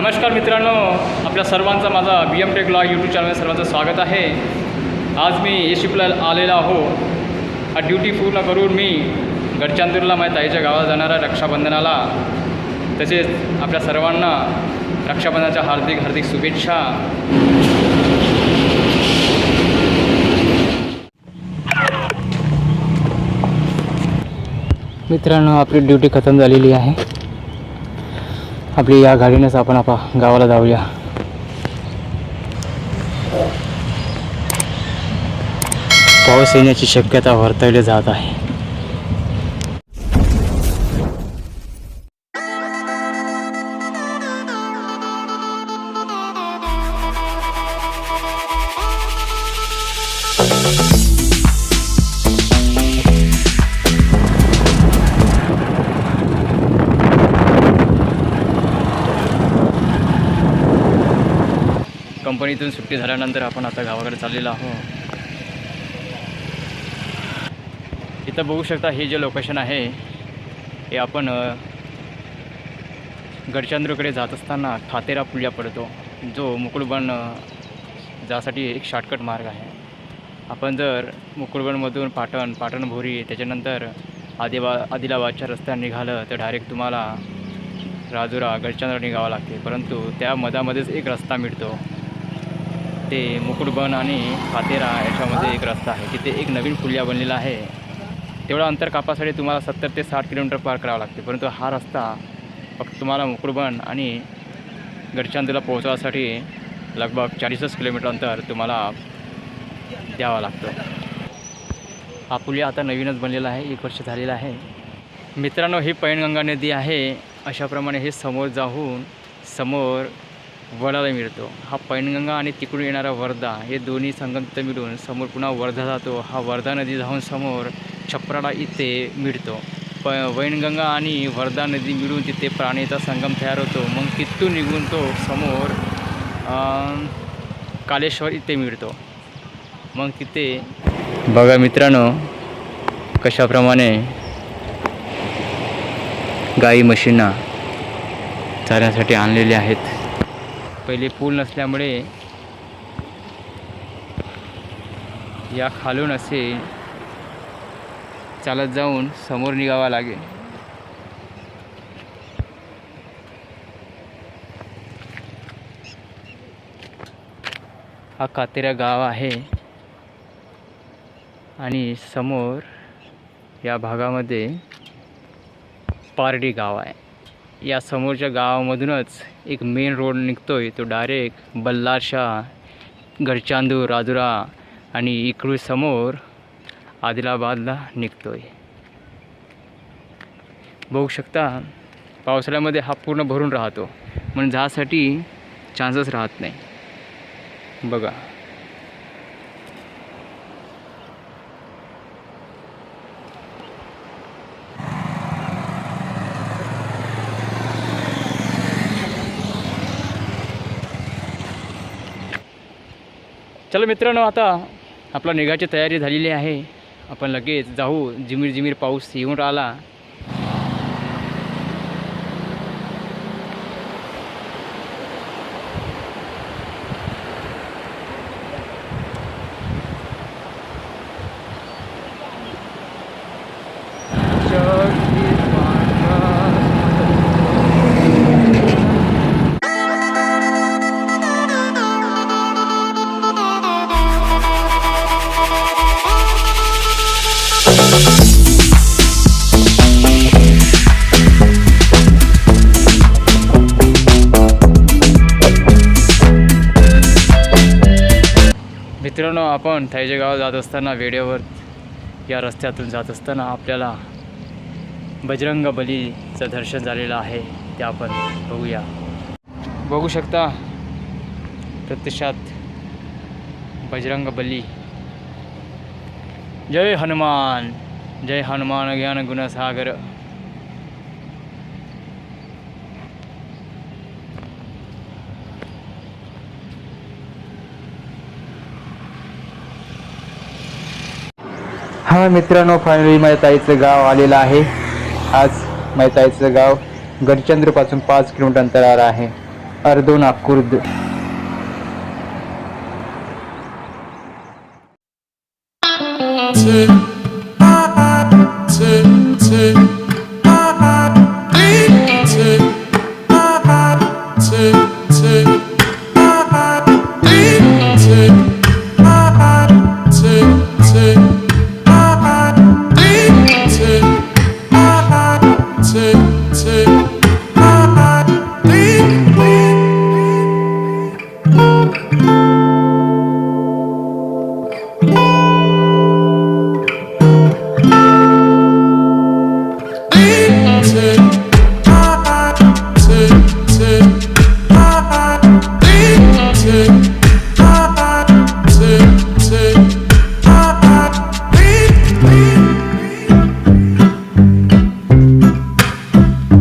नमस्कार मित्रांनो आपल्या सर्वांचा माझा B M tech law YouTube channel सर्वांचं स्वागत आहे. आज मी येशिपला आलेला आहो हा ड्युटी पूर्ण करून मी गडचांदूरला माझ्या ताईच्या गावाला जाणाऱ्या रक्षाबंधनाला. तसेच आपल्या सर्वांना रक्षाबंधनाच्या हार्दिक हार्दिक शुभेच्छा. मित्रांनो आपली ड्युटी खतम झालेली आहे. आपली या गाडीनेच आपण आपा गावाला जाऊया. पाऊस येण्याची शक्यता वर्तवली जात आहे. कंपनीतून सुट्टी झाल्यानंतर आपण आता गावाकडे चाललेलो आहोत. इथं बघू शकता हे जे लोकेशन आहे हे आपण गडचांद्रकडे गडचंद्रकडे जात असताना खातेरा पुलिया पडतो. जो मुकुळबन जासाठी एक शॉर्टकट मार्ग आहे. आपण जर मुकुळबनमधून पाटण पाटण भोरी त्याच्यानंतर आदिबा आदिलाबादच्या रस्त्याने निघालं तर डायरेक्ट तुम्हाला राजुरा गडचांद्र निघावं लागते. परंतु त्या मधामध्येच एक रस्ता मिळतो. ते मुकुटबन आणि खातेरा याच्यामध्ये एक रस्ता आहे. तिथे एक नवीन पुलिया बनलेला आहे. तेवढं अंतर कापासाठी तुम्हाला सत्तर ते साठ किलोमीटर पार करावं लागते. परंतु हा रस्ता फक्त तुम्हाला मुकुटबन आणि गडचांदूला पोहोचवासाठी लगभग चाळीसच किलोमीटर अंतर तुम्हाला द्यावं लागतं. हा पुलिया आता नवीनच बनलेला आहे. एक वर्ष झालेला आहे. मित्रांनो ही पैनगंगा नदी आहे. अशाप्रमाणे हे समोर जाऊन समोर वडाला मिळतो. हा पैनगंगा आणि तिकडून येणारा वर्धा हे दोन्ही संगम तिथं मिळून समोर पुन्हा वर्धा जातो. हा वर्धा नदी जाऊन समोर छपराला इथे मिळतो. प वैनगंगा आणि वर्धा नदी मिळून तिथे प्राणीचा संगम तयार होतो. मग तिथून निघून तो समोर कालेश्वर इथे मिळतो. मग तिथे बघा मित्रांनो कशाप्रमाणे गाई म्हशींना चालण्यासाठी आणलेले आहेत. पहिले पूल नसल्यामुळे या खालून असे चालत जाऊन समोर निघावा लागेल. हा कातेरा गाव आहे आणि समोर या भागामध्ये पारडी गाव आहे. या समोरच्या गावामधूनच एक मेन रोड निघतो आहे तो डायरेक्ट बल्लारशा गडचांदूर राजुरा आणि इकडून समोर आदिलाबादला आहे बघू शकता पावसाळ्यामध्ये हा पूर्ण भरून राहतो. म्हणून जासाठी चान्सच राहत नाही. बघा. चला मित्रांनो आता आपला निघायची तयारी झालेली आहे. आपण लगेच जाऊ. जिमीर जिमीर पाऊस येऊन राहिला. मित्रांनो आपण थायजे गावात जात असताना वेळेवर या रस्त्यातून जात असताना आपल्याला बजरंग बलीचं दर्शन झालेलं आहे ते आपण बघूया. बघू शकता प्रत्यक्षात बजरंग बली जय हनुमान जय हनुमान ज्ञान गुणसागर हा मित्रांनो फायनली माझ्या ताईचं गाव आलेलं आहे. आज माझ्या ताईचं गाव गडचंद्रपासून पाच किलोमीटर अंतरावर आहे. अर्धो नागपूर mountain